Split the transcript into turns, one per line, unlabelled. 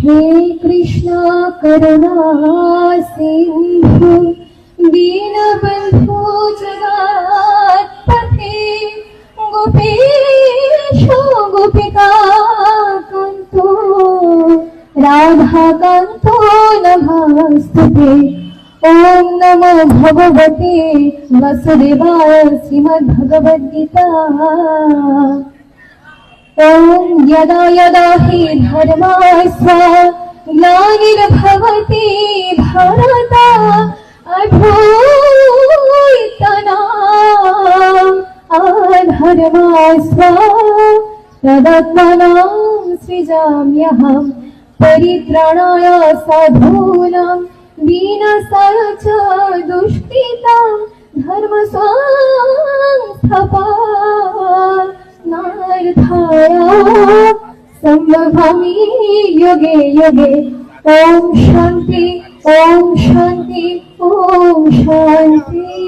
हे कृष्ण दीनबन्धु जगत्पथे गोपेशो गोपिका कान्तो राधाकान्तो नमस्तुते ॐ नमो भगवते वसुदेवाय श्रीमद्भगवद्गीता ॐ यदा यदा हि धर्मास्व ग्लानिर्भवति भारत अभूतनाम् अधर्मास्व तदत्मनां सृजाम्यहं परित्राणाय साधूनां विनाशाय च दुष्कृतां ধারা সম্ভবামি যোগে যোগে ওম শান্তি ওম শান্তি ওম শান্তি।